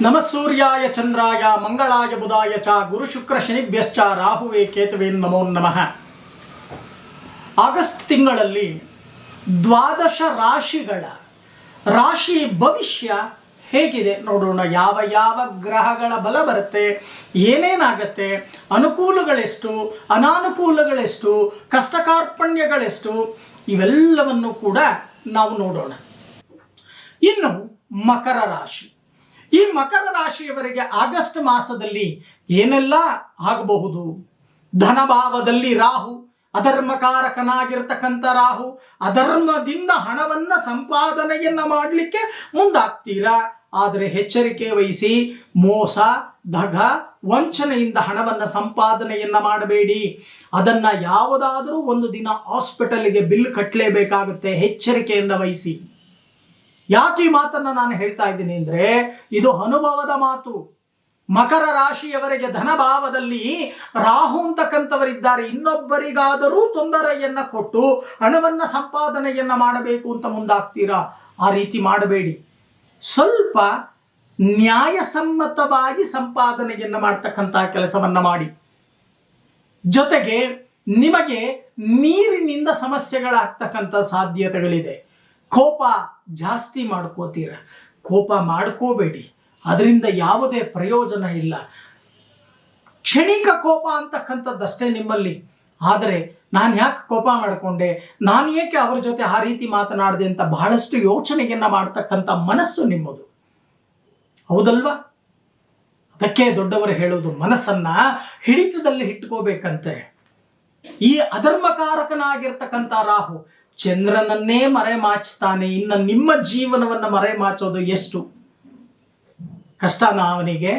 ನಮ ಸೂರ್ಯಾಯ ಚಂದ್ರಾಯ ಮಂಗಳಾಯ ಬುಧಾಯ ಚ ಗುರು ಶುಕ್ರ ಶನಿಭ್ಯಶ್ಚ ರಾಹುವೆ ಕೇತುವೆ ನಮೋ ನಮಃ. ಆಗಸ್ಟ್ ತಿಂಗಳಲ್ಲಿ ದ್ವಾದಶ ರಾಶಿಗಳ ರಾಶಿ ಭವಿಷ್ಯ ಹೇಗಿದೆ ನೋಡೋಣ. ಯಾವ ಯಾವ ಗ್ರಹಗಳ ಬಲ ಬರುತ್ತೆ, ಏನೇನಾಗತ್ತೆ, ಅನುಕೂಲಗಳೆಷ್ಟು, ಅನಾನುಕೂಲಗಳೆಷ್ಟು, ಕಷ್ಟಕಾರ್ಪಣ್ಯಗಳೆಷ್ಟು, ಇವೆಲ್ಲವನ್ನು ಕೂಡ ನಾವು ನೋಡೋಣ. ಇನ್ನು ಮಕರ ರಾಶಿ. ಈ ಮಕರ ರಾಶಿಯವರಿಗೆ ಆಗಸ್ಟ್ ಮಾಸದಲ್ಲಿ ಏನೆಲ್ಲ ಆಗಬಹುದು? ಧನಭಾವದಲ್ಲಿ ರಾಹು, ಅಧರ್ಮಕಾರಕನಾಗಿರ್ತಕ್ಕಂಥ ರಾಹು, ಅಧರ್ಮದಿಂದ ಹಣವನ್ನ ಸಂಪಾದನೆಯನ್ನ ಮಾಡಲಿಕ್ಕೆ ಮುಂದಾಗ್ತೀರಾ? ಆದರೆ ಎಚ್ಚರಿಕೆ ವಹಿಸಿ, ಮೋಸ, ದಗ, ವಂಚನೆಯಿಂದ ಹಣವನ್ನ ಸಂಪಾದನೆಯನ್ನ ಮಾಡಬೇಡಿ. ಅದನ್ನ ಯಾವುದಾದರೂ ಒಂದು ದಿನ ಹಾಸ್ಪಿಟಲ್ಗೆ ಬಿಲ್ ಕಟ್ಟಲೇಬೇಕಾಗುತ್ತೆ ಎಚ್ಚರಿಕೆಯಿಂದ ವಹಿಸಿ. ಯಾಕೆ ಈ ಮಾತನ್ನ ನಾನು ಹೇಳ್ತಾ ಇದ್ದೀನಿ ಅಂದ್ರೆ, ಇದು ಅನುಭವದ ಮಾತು. ಮಕರ ರಾಶಿಯವರಿಗೆ ಧನಭಾವದಲ್ಲಿ ರಾಹು ಅಂತಕ್ಕಂಥವರಿದ್ದಾರೆ ಇನ್ನೊಬ್ಬರಿಗಾದರೂ ತೊಂದರೆಯನ್ನ ಕೊಟ್ಟು ಹಣವನ್ನ ಸಂಪಾದನೆಯನ್ನ ಮಾಡಬೇಕು ಅಂತ ಮುಂದಾಗ್ತೀರಾ? ಆ ರೀತಿ ಮಾಡಬೇಡಿ. ಸ್ವಲ್ಪ ನ್ಯಾಯಸಮ್ಮತವಾಗಿ ಸಂಪಾದನೆಯನ್ನ ಮಾಡ್ತಕ್ಕಂಥ ಕೆಲಸವನ್ನ ಮಾಡಿ. ಜೊತೆಗೆ ನಿಮಗೆ ನೀರಿನಿಂದ ಸಮಸ್ಯೆಗಳಾಗ್ತಕ್ಕಂಥ ಸಾಧ್ಯತೆಗಳಿದೆ. ಕೋಪ ಜಾಸ್ತಿ ಮಾಡ್ಕೋತೀರ. ಕೋಪ ಮಾಡ್ಕೋಬೇಡಿ. ಅದರಿಂದ ಯಾವುದೇ ಪ್ರಯೋಜನ ಇಲ್ಲ. ಕ್ಷಣಿಕ ಕೋಪ ಅಂತಕ್ಕಂಥದ್ದಷ್ಟೇ ನಿಮ್ಮಲ್ಲಿ. ಆದರೆ ನಾನು ಯಾಕೆ ಕೋಪ ಮಾಡಿಕೊಂಡೆ? ನಾನು ಏಕೆ ಅವರ ಜೊತೆ ಆ ರೀತಿ ಮಾತನಾಡಿದೆ ಅಂತ ಬಹಳಷ್ಟು ಯೋಚನೆಯನ್ನು ಮಾಡ್ತಕ್ಕಂಥ ಮನಸ್ಸು ನಿಮ್ಮದು. ಹೌದಲ್ವಾ? ಅದಕ್ಕೆ ದೊಡ್ಡವರು ಹೇಳೋದು ಮನಸ್ಸನ್ನ ಹಿಡಿತದಲ್ಲಿ ಇಟ್ಕೋಬೇಕಂತೆ. ಈ ಅಧರ್ಮಕಾರಕನಾಗಿರ್ತಕ್ಕಂಥ ರಾಹು ಚಂದ್ರನನ್ನೇ ಮರೆಮಾಚ್ತಾನೆ ಇನ್ನು ನಿಮ್ಮ ಜೀವನವನ್ನು ಮರೆಮಾಚೋದು ಎಷ್ಟು? ಕಷ್ಟನ ಅವನಿಗೆ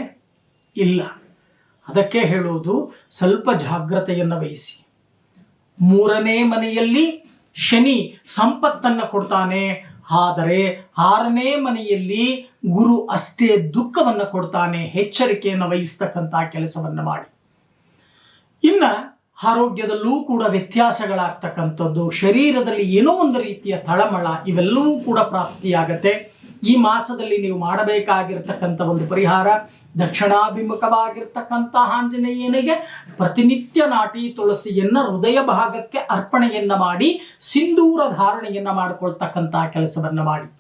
ಇಲ್ಲ. ಅದಕ್ಕೆ ಹೇಳುವುದು ಸ್ವಲ್ಪ ಜಾಗ್ರತೆಯನ್ನು ವಹಿಸಿ. ಮೂರನೇ ಮನೆಯಲ್ಲಿ ಶನಿ ಸಂಪತ್ತನ್ನು ಕೊಡ್ತಾನೆ, ಆದರೆ ಆರನೇ ಮನೆಯಲ್ಲಿ ಗುರು ಅಷ್ಟೇ ದುಃಖವನ್ನು ಕೊಡ್ತಾನೆ, ಎಚ್ಚರಿಕೆಯನ್ನು ವಹಿಸ್ತಕ್ಕಂಥ ಕೆಲಸವನ್ನು ಮಾಡಿ. ಇನ್ನ ಆರೋಗ್ಯದಲ್ಲೂ ಕೂಡ ವ್ಯತ್ಯಾಸಗಳಾಗ್ತಕ್ಕಂಥದ್ದು, ಶರೀರದಲ್ಲಿ ಏನೋ ಒಂದು ರೀತಿಯ ತಳಮಳ ಇವೆಲ್ಲವೂ ಕೂಡ ಪ್ರಾಪ್ತಿಯಾಗತ್ತೆ. ಈ ಮಾಸದಲ್ಲಿ ನೀವು ಮಾಡಬೇಕಾಗಿರ್ತಕ್ಕಂಥ ಒಂದು ಪರಿಹಾರ ದಕ್ಷಿಣಾಭಿಮುಖವಾಗಿರ್ತಕ್ಕಂಥ ಆಂಜನೇಯನಿಗೆ ಪ್ರತಿನಿತ್ಯ ನಾಟಿ ತುಳಸಿಯನ್ನು ಹೃದಯ ಭಾಗಕ್ಕೆ ಅರ್ಪಣೆಯನ್ನ ಮಾಡಿ, ಸಿಂಧೂರ ಧಾರಣೆಯನ್ನ ಮಾಡಿಕೊಳ್ತಕ್ಕಂಥ ಕೆಲಸವನ್ನ ಮಾಡಿ.